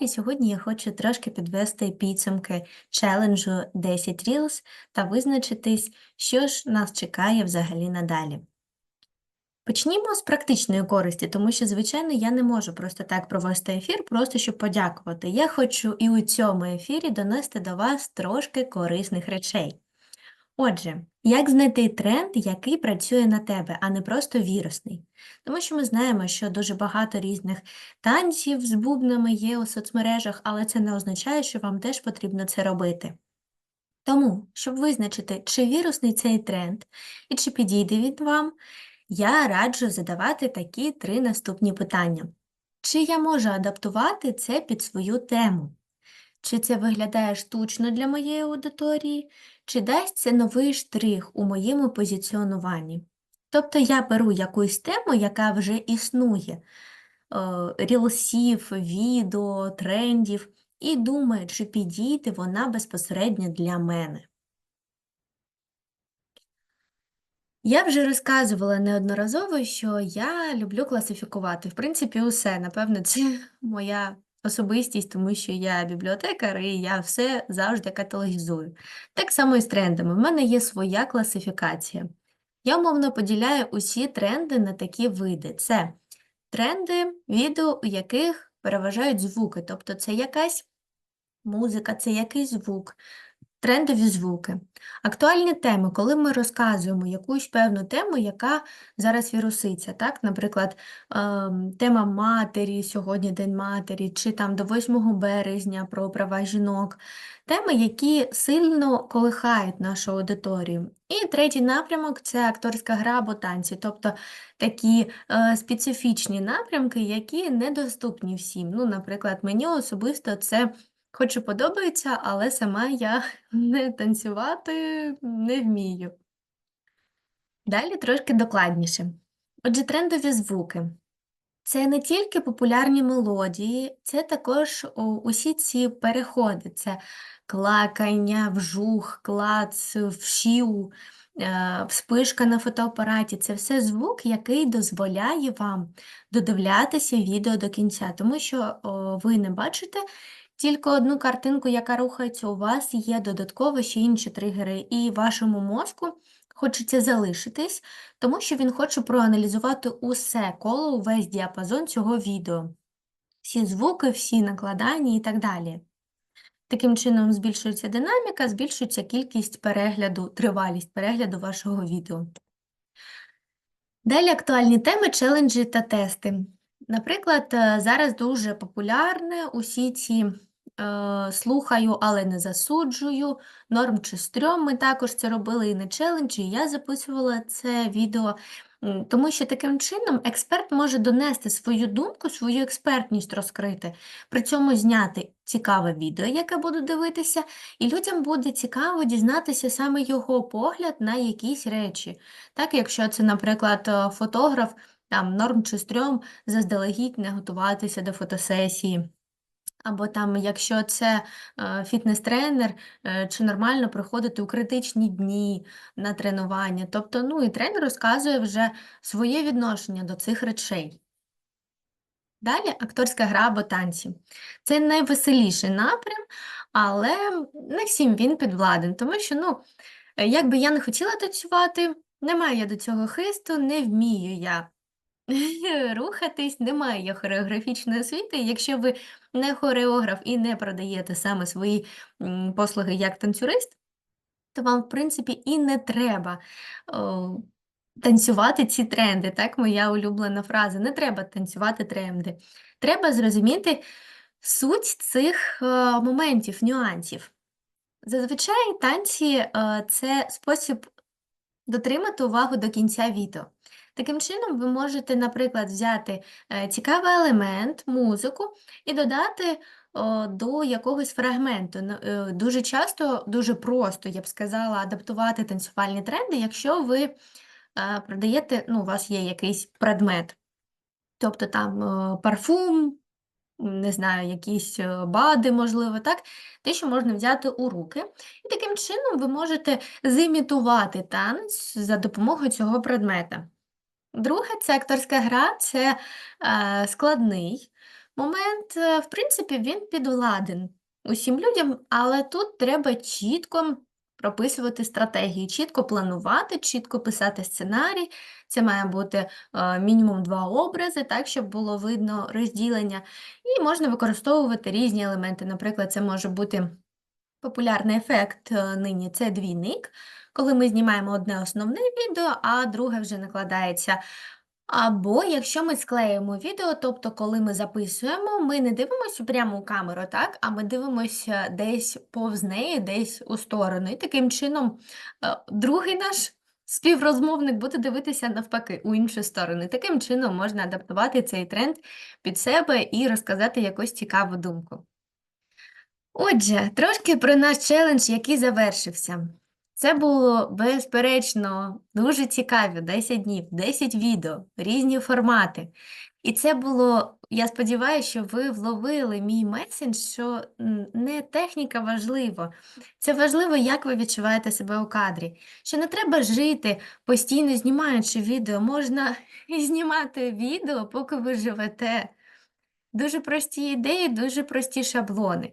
І сьогодні я хочу трошки підвести підсумки челенджу 10 Reels та визначитись, що ж нас чекає взагалі надалі. Почнімо з практичної користі, тому що, звичайно, я не можу просто так провести ефір, просто щоб подякувати. Я хочу і у цьому ефірі донести до вас трошки корисних речей. Отже, як знайти тренд, який працює на тебе, а не просто вірусний? Тому що ми знаємо, що дуже багато різних танців з бубнами є у соцмережах, але це не означає, що вам теж потрібно це робити. Тому, щоб визначити, чи вірусний цей тренд і чи підійде він вам, я раджу задавати такі три наступні питання. Чи я можу адаптувати це під свою тему? Чи це виглядає штучно для моєї аудиторії, чи дасть це новий штрих у моєму позиціонуванні? Тобто я беру якусь тему, яка вже існує, е, рілсів, відео, трендів, і думаю, чи підійде вона безпосередньо для мене. Я вже розказувала неодноразово, що я люблю класифікувати, в принципі, усе. Напевно, це моя особистість, тому що я бібліотекар і я все завжди каталогізую. Так само і з трендами. В мене є своя класифікація. Я умовно поділяю усі тренди на такі види. Це тренди, відео, у яких переважають звуки, тобто це якась музика, це якийсь звук, трендові звуки. Актуальні теми, коли ми розказуємо якусь певну тему, яка зараз віруситься, так? Наприклад, ем, тема матері, сьогодні День матері, чи там до 8 березня про права жінок, теми, які сильно колихають нашу аудиторію. І третій напрямок це акторська гра або танці, тобто такі е, специфічні напрямки, які недоступні всім. Ну, наприклад, мені особисто це Хоч і подобається, але сама я не танцювати не вмію. Далі трошки докладніше. Отже, трендові звуки. Це не тільки популярні мелодії, це також усі ці переходи. Це клакання, вжух, клац, вшів, е, вспишка на фотоапараті. Це все звук, який дозволяє вам додивлятися відео до кінця, тому що ви не бачите тільки одну картинку, яка рухається, у вас є додатково ще інші тригери, і вашому мозку хочеться залишитись, тому що він хоче проаналізувати усе коло, увесь діапазон цього відео. Всі звуки, всі накладання і так далі. Таким чином збільшується динаміка, збільшується кількість перегляду, тривалість перегляду вашого відео. Далі актуальні теми, челенджі та тести. Наприклад, е, зараз дуже популярне усі ці е, слухаю, але не засуджую, норм чи стрьом. Ми також це робили і на челенджі, я записувала це відео. Тому що таким чином експерт може донести свою думку, свою експертність розкрити, при цьому зняти цікаве відео, яке буду дивитися, і людям буде цікаво дізнатися саме його погляд на якісь речі. Так, якщо це, наприклад, е, фотограф, там норм чи стрьом, заздалегідь не готуватися до фотосесії. Або там, якщо це е, фітнес-тренер, е, чи нормально приходити у критичні дні на тренування. Тобто, ну і тренер розказує вже своє відношення до цих речей. Далі акторська гра або танці. Це найвеселіший напрям, але не всім він підвладен, тому що, ну, як би я не хотіла танцювати, не маю я до цього хисту, не вмію я рухатись, немає хореографічної освіти. Якщо ви не хореограф і не продаєте саме свої послуги як танцюрист, то вам, в принципі, і не треба о, танцювати ці тренди. Так, моя улюблена фраза. Не треба танцювати тренди. Треба зрозуміти суть цих е, моментів, нюансів. Зазвичай танці е, це спосіб дотримати увагу до кінця відео. Таким чином, ви можете, наприклад, взяти е, цікавий елемент, музику і додати до якогось фрагменту. Е, дуже часто, дуже просто, я б сказала, адаптувати танцювальні тренди, якщо ви е, продаєте, ну, у вас є якийсь предмет. Тобто там парфум, не знаю, якісь бади, можливо, так, те, що можна взяти у руки. І таким чином ви можете зімітувати танець за допомогою цього предмета. Друге, це акторська гра, це е, складний Момент, е, в принципі, він підвладен усім людям, але тут треба чітко прописувати стратегії, чітко планувати, чітко писати сценарій. Це має бути е, мінімум два образи, так, щоб було видно розділення. І можна використовувати різні елементи. Наприклад, це може бути популярний ефект е, нині це двійник, коли ми знімаємо одне основне відео, а друге вже накладається. Або якщо ми склеїмо відео, тобто, коли ми записуємо, ми не дивимося прямо у камеру, так, а ми дивимося десь повз неї, десь у сторону. І таким чином е, другий наш співрозмовник буде дивитися навпаки у іншу сторону. Таким чином можна адаптувати цей тренд під себе і розказати якусь цікаву думку. Отже, трошки про наш челендж, який завершився. Це було, безперечно, дуже цікаві 10 днів, 10 відео, різні формати. І це було, я сподіваюся, що ви вловили мій меседж, що не техніка важлива. Це важливо, як ви відчуваєте себе у кадрі. Що не треба жити, постійно знімаючи відео. Можна і знімати відео, поки ви живете. Дуже прості ідеї, дуже прості шаблони.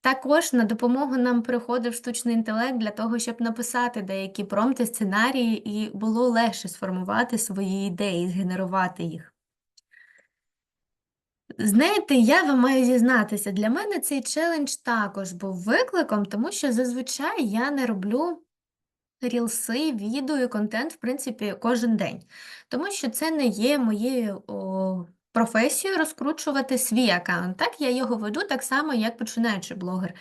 Також на допомогу нам приходив штучний інтелект для того, щоб написати деякі промпти, сценарії, і було легше сформувати свої ідеї, згенерувати їх. Знаєте, я вам маю зізнатися, для мене цей челендж також був викликом, тому що зазвичай я не роблю рілси, відео і контент, в принципі, кожен день. Тому що це не є моєю професією розкручувати свій аккаунт. Так, я його веду так само, як починаючи блогер.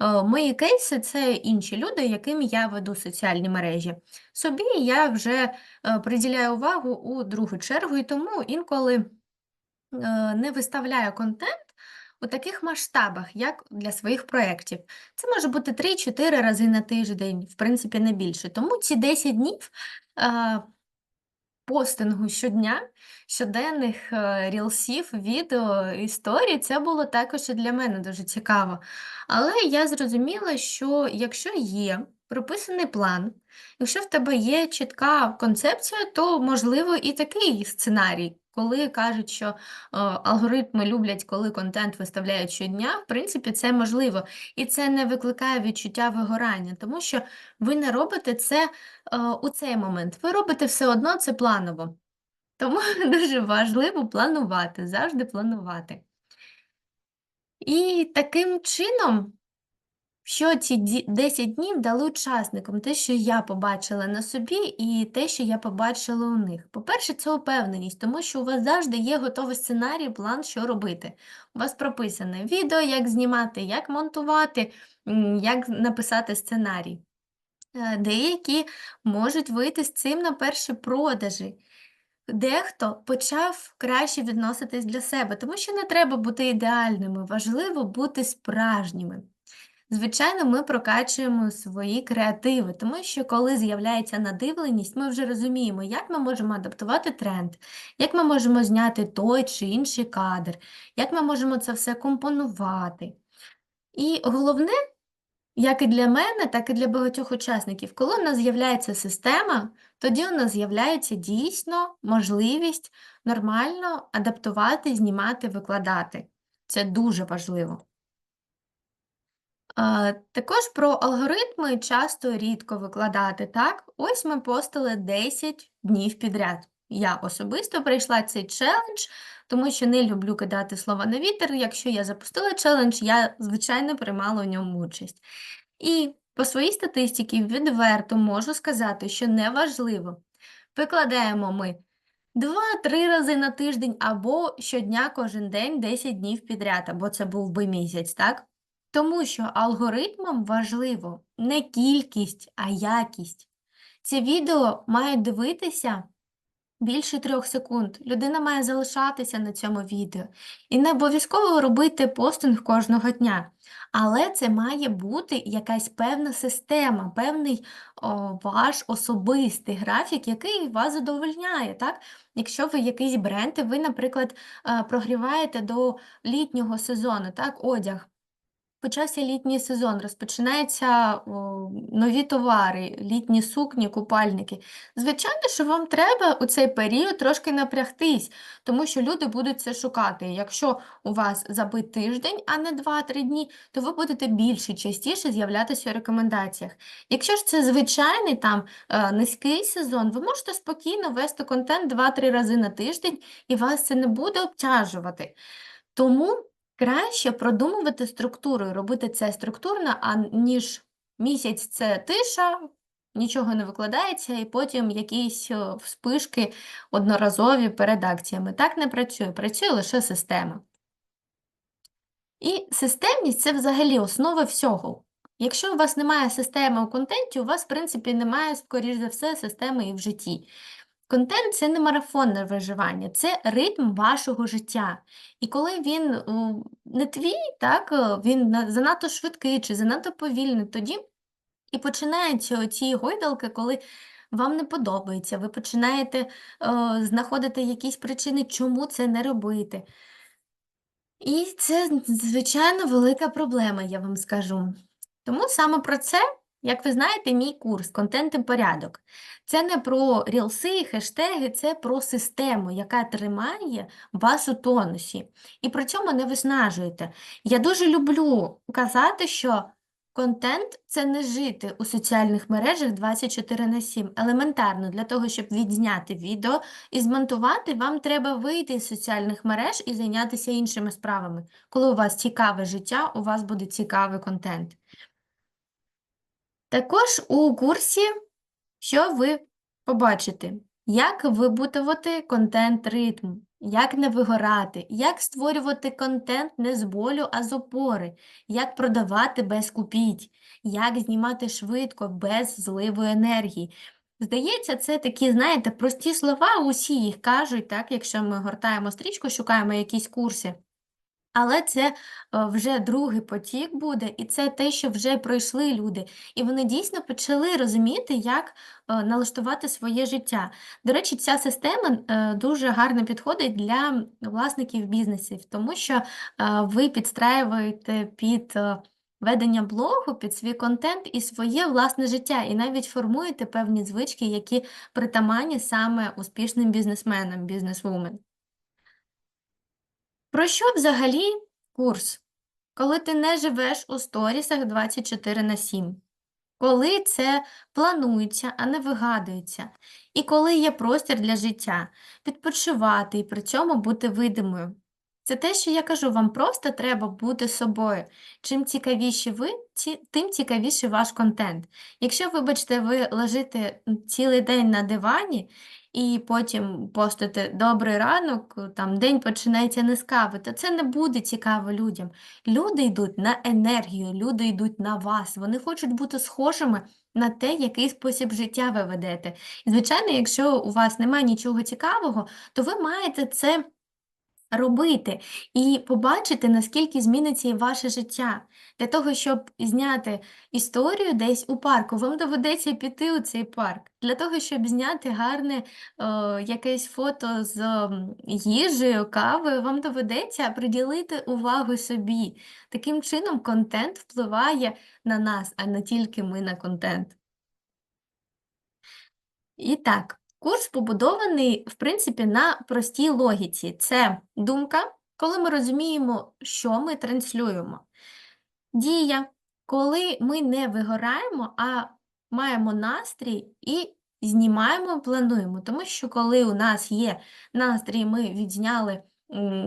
Мої кейси це інші люди, яким я веду соціальні мережі. Собі я вже е, приділяю увагу у другу чергу, і тому інколи е, не виставляю контент. У таких масштабах, як для своїх проєктів. Це може бути 3-4 рази на тиждень, в принципі, не більше. Тому ці 10 днів е, постингу щодня, щоденних е, рілсів, відео, історій, це було також і для мене дуже цікаво. Але я зрозуміла, що якщо є прописаний план, якщо в тебе є чітка концепція, то можливо і такий сценарій. Коли кажуть, що е, алгоритми люблять, коли контент виставляють щодня, в принципі, це можливо. І це не викликає відчуття вигорання, тому що ви не робите це е, у цей момент. Ви робите все одно це планово. Тому дуже важливо планувати, завжди планувати. І таким чином що ці 10 днів дали учасникам те, що я побачила на собі, і те, що я побачила у них. По-перше, це упевненість, тому що у вас завжди є готовий сценарій, план, що робити. У вас прописане відео, як знімати, як монтувати, як написати сценарій. Е, Деякі можуть вийти з цим на перші продажі. Дехто почав краще відноситись для себе, тому що не треба бути ідеальними, важливо бути справжніми. Звичайно, ми прокачуємо свої креативи, тому що коли з'являється надивленість, ми вже розуміємо, як ми можемо адаптувати тренд, як ми можемо зняти той чи інший кадр, як ми можемо це все компонувати. І головне, як і для мене, так і для багатьох учасників, коли у нас з'являється система, тоді у нас з'являється дійсно можливість нормально адаптувати, знімати, викладати. Це дуже важливо. Також про алгоритми часто рідко викладати, так? Ось ми постили 10 днів підряд. Я особисто пройшла цей челендж, тому що не люблю кидати слова на вітер. Якщо я запустила челендж, я, звичайно, приймала у ньому участь. І по своїй статистиці відверто можу сказати, що неважливо, викладаємо ми 2-3 рази на тиждень або щодня кожен день 10 днів підряд, або це був би місяць, так? Тому що алгоритмам важливо не кількість, а якість. Ці відео мають дивитися більше трьох секунд. Людина має залишатися на цьому відео. І не обов'язково робити постинг кожного дня. Але це має бути якась певна система, певний о, ваш особистий графік, який вас задовольняє. Так? Якщо ви якийсь бренд, і ви, наприклад, е, прогріваєте до літнього сезону так, одяг. Почався літній сезон, розпочинаються о, нові товари, літні сукні, купальники. Звичайно, що вам треба у цей період трошки напрягтись, тому що люди будуть це шукати. Якщо у вас забит тиждень, а не 2-3 дні, то ви будете більше частіше з'являтися у рекомендаціях. Якщо ж це звичайний там е, низький сезон, ви можете спокійно вести контент 2-3 рази на тиждень, і вас це не буде обтяжувати. Тому краще продумувати структуру робити це структурно, а ніж місяць це тиша, нічого не викладається, і потім якісь вспишки одноразові перед акціями. Так не працює, працює лише система. І системність це взагалі основа всього. Якщо у вас немає системи у контенті, у вас, в принципі, немає, скоріш за все, системи і в житті. Контент це не марафонне виживання, це ритм вашого життя. І коли він не твій, так, е, він занадто швидкий чи занадто повільний, тоді і починаються ці гойдалки, коли вам не подобається, ви починаєте е, знаходити якісь причини, чому це не робити. І це, звичайно, велика проблема, я вам скажу. Тому саме про це, як ви знаєте, мій курс «Контент і порядок». Це не про рілси, хештеги, це про систему, яка тримає вас у тонусі. І при цьому не виснажуєте. Я дуже люблю казати, що контент – це не жити у соціальних мережах 24 на 7. Елементарно, для того, щоб відзняти відео і змонтувати, вам треба вийти з соціальних мереж і зайнятися іншими справами. Коли у вас цікаве життя, у вас буде цікавий контент. Також у курсі, що ви побачите, як вибудувати контент-ритм, як не вигорати, як створювати контент не з болю, а з опори, як продавати без купіть, як знімати швидко, без зливу енергії. Здається, це такі, знаєте, прості слова, усі їх кажуть, так, якщо ми гортаємо стрічку, шукаємо якісь курси. Але це е, вже другий потік буде, і це те, що вже пройшли люди. І вони дійсно почали розуміти, як е, налаштувати своє життя. До речі, ця система е, дуже гарно підходить для власників бізнесів, тому що ви підстраюєте під ведення блогу, під свій контент і своє власне життя, і навіть формуєте певні звички, які притаманні саме успішним бізнесменам, бізнесвумен. Про що взагалі курс? Коли ти не живеш у сторісах 24 на 7, коли це планується, а не вигадується, і коли є простір для життя, відпочивати і при цьому бути видимою. Це те, що я кажу, вам просто треба бути собою. Чим цікавіші ви, тим цікавіший ваш контент. Якщо, вибачте, ви лежите цілий день на дивані і потім постите добрий ранок, там день починається не з кави, то це не буде цікаво людям. Люди йдуть на енергію, люди йдуть на вас. Вони хочуть бути схожими на те, який спосіб життя ви ведете. І, звичайно, якщо у вас немає нічого цікавого, то ви маєте це робити і побачити, наскільки зміниться і ваше життя. Для того, щоб зняти історію десь у парку, вам доведеться піти у цей парк. Для того, щоб зняти гарне е, якесь фото з їжею, кавою, вам доведеться приділити увагу собі. Таким чином, контент впливає на нас, а не тільки ми на контент. І так, курс побудований, в принципі, на простій логіці. Це думка, коли ми розуміємо, що ми транслюємо. Дія, коли ми не вигораємо, а маємо настрій і знімаємо, плануємо. Тому що коли у нас є настрій, ми відзняли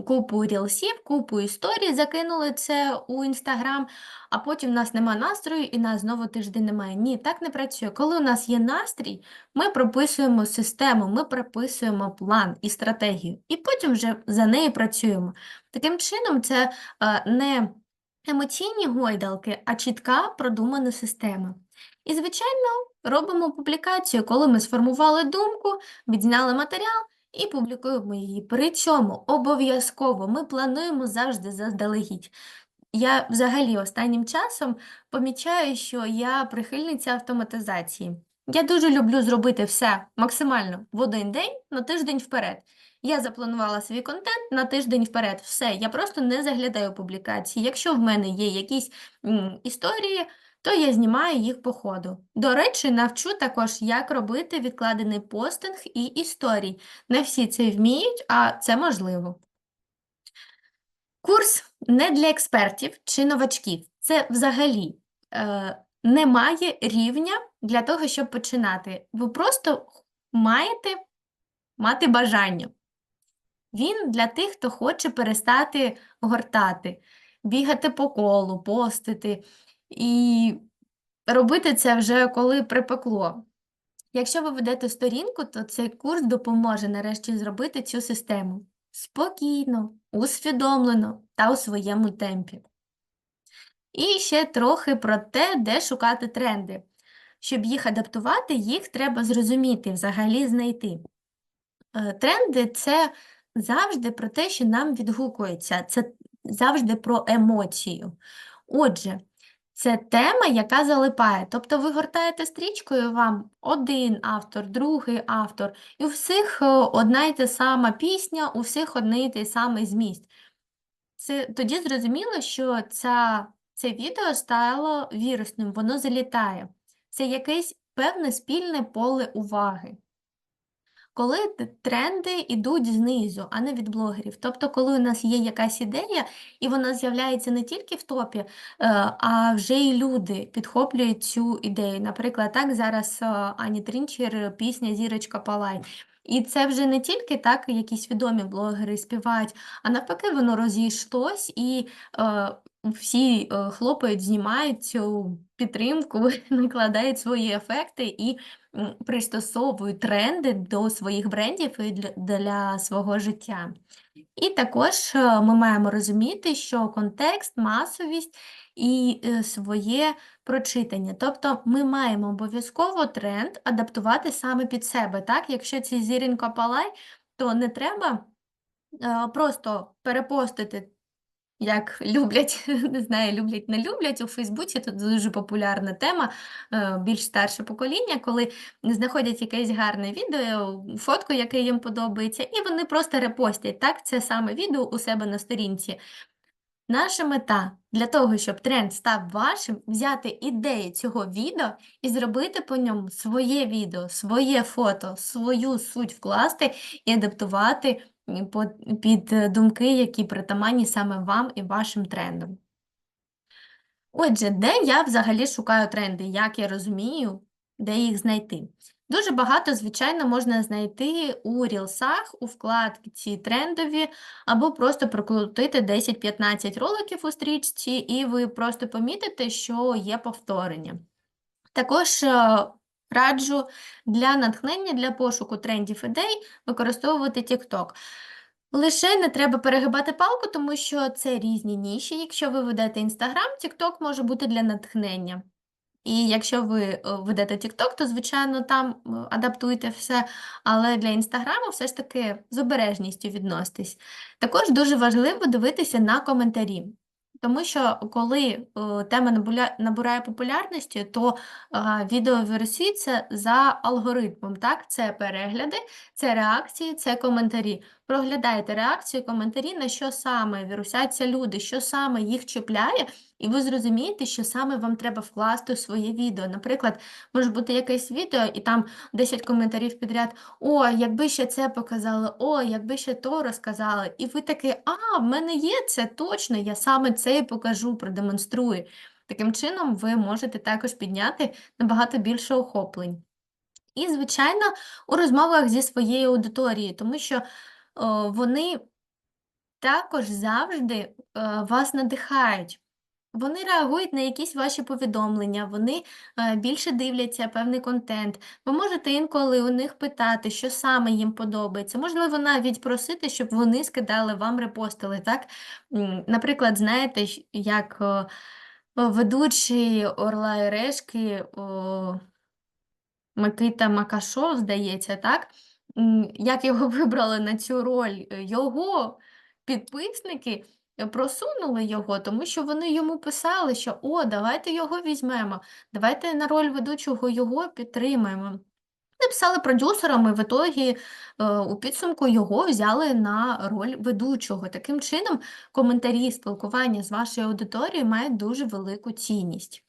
купу рілсів, купу історій, закинули це у Інстаграм, а потім в нас нема настрою і нас знову тиждень немає. Ні, так не працює. Коли у нас є настрій, ми прописуємо систему, ми прописуємо план і стратегію, і потім вже за нею працюємо. Таким чином, це е, не емоційні гойдалки, а чітка продумана система. І, звичайно, робимо публікацію, коли ми сформували думку, відзняли матеріал і публікуємо її. При цьому обов'язково ми плануємо завжди заздалегідь. Я взагалі останнім часом помічаю, що я прихильниця автоматизації. Я дуже люблю зробити все максимально в один день на тиждень вперед. Я запланувала свій контент на тиждень вперед. Все, я просто не заглядаю публікації. Якщо в мене є якісь м, історії, то я знімаю їх по ходу. До речі, навчу також, як робити відкладений постинг і історій. Не всі це вміють, а це можливо. Курс не для експертів чи новачків. Це взагалі е, немає рівня для того, щоб починати. Ви просто маєте мати бажання. Він для тих, хто хоче перестати гортати, бігати по колу, постити і робити це вже коли припекло. Якщо ви ведете сторінку, то цей курс допоможе нарешті зробити цю систему спокійно, усвідомлено та у своєму темпі. І ще трохи про те, де шукати тренди. Щоб їх адаптувати, їх треба зрозуміти, взагалі знайти. Е, Тренди це завжди про те, що нам відгукується, це завжди про емоцію. Отже, це тема, яка залипає. Тобто ви гортаєте стрічкою, вам один автор, другий автор, і у всіх е, одна й та сама пісня, у всіх одне й той самий зміст. Це тоді зрозуміло, що ця, це відео стало вірусним, воно залітає. Це якесь певне спільне поле уваги. Коли тренди йдуть знизу, а не від блогерів. Тобто, коли у нас є якась ідея, і вона з'являється не тільки в топі, е, а вже й люди підхоплюють цю ідею. Наприклад, так зараз е, Ані Трінчер пісня Зірочка Палай. І це вже не тільки так якісь відомі блогери співають, а навпаки, воно розійшлось і е, всі е, хлопають, знімають цю підтримку, накладають свої ефекти і пристосовують тренди до своїх брендів і для, свого життя. І також е, ми маємо розуміти, що контекст, масовість і е, своє прочитання. Тобто ми маємо обов'язково тренд адаптувати саме під себе. Так? Якщо це зірінка палай, то не треба просто перепостити як люблять, не знаю, люблять, не люблять у Фейсбуці, тут дуже популярна тема, е, більш старше покоління, коли знаходять якесь гарне відео, фотку, яке їм подобається, і вони просто репостять так, це саме відео у себе на сторінці. Наша мета для того, щоб тренд став вашим, взяти ідеї цього відео і зробити по ньому своє відео, своє фото, свою суть вкласти і адаптувати під е, думки, які притаманні саме вам і вашим трендам. Отже, де я взагалі шукаю тренди, як я розумію, де їх знайти? Дуже багато, звичайно, можна знайти у рілсах, у вкладці трендові, або просто прокрутити 10-15 роликів у стрічці, і ви просто помітите, що є повторення. Також е, раджу для натхнення, для пошуку трендів ідей використовувати TikTok. Лише не треба перегибати палку, тому що це різні ніші. Якщо ви ведете Instagram, TikTok може бути для натхнення. І якщо ви е, ведете TikTok, то, звичайно, там е, адаптуйте все, але для Інстаграму все ж таки з обережністю відноситесь. Також дуже важливо дивитися на коментарі. Тому що коли е, тема набуля- набирає популярності, то е, відео вирисується за алгоритмом. Так? Це перегляди, це реакції, це коментарі. Проглядайте реакції, коментарі, на що саме вірусяться люди, що саме їх чіпляє, і ви зрозумієте, що саме вам треба вкласти у своє відео. Наприклад, може бути якесь відео, і там 10 коментарів підряд: О, якби ще це показали, о, якби ще то розказали. І ви такі, а, в мене є це точно, я саме це і покажу, продемонструю. Таким чином, ви можете також підняти набагато більше охоплень. І, звичайно, у розмовах зі своєю аудиторією, тому що вони також завжди е, вас надихають. Вони реагують на якісь ваші повідомлення, вони е, більше дивляться певний контент. Ви можете інколи у них питати, що саме їм подобається. Можливо, навіть просити, щоб вони скидали вам, репостили. Так? Наприклад, знаєте, як е, ведучий Орла і Решки Микита Макашов, здається, так? Як його вибрали на цю роль? Е, Його підписники е, просунули його, тому що вони йому писали, що о, давайте його візьмемо, давайте на роль ведучого його підтримаємо. написали продюсерам, і в ітогі е, у підсумку його взяли на роль ведучого. Таким чином, коментарі, спілкування з вашою аудиторією мають дуже велику цінність.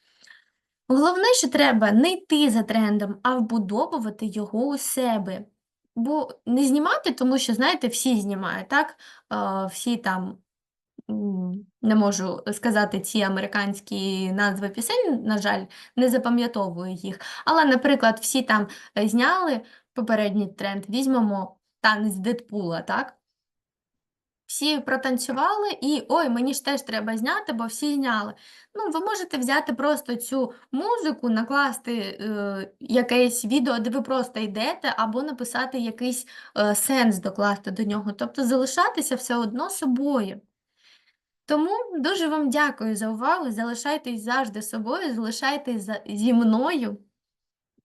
Головне, що треба не йти за трендом, а вбудовувати його у себе. Бо не знімати, тому що, знаєте, всі знімають, так? Е, всі там, не можу сказати ці американські назви пісень, на жаль, не запам'ятовую їх. Але, наприклад, всі там зняли попередній тренд, візьмемо танець Дедпула, так? Всі протанцювали і ой, мені ж теж треба зняти, бо всі зняли. Ну, ви можете взяти просто цю музику, накласти е, якесь відео, де ви просто йдете, або написати якийсь е, сенс докласти до нього, тобто залишатися все одно собою. Тому дуже вам дякую за увагу. Залишайтесь завжди собою, залишайтесь за- зі мною.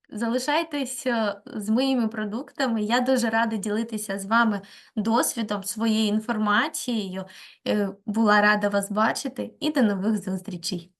Залишайтесь е, з моїми продуктами. Я дуже рада ділитися з вами досвідом, своєю інформацією. Е, Була рада вас бачити і до нових зустрічей.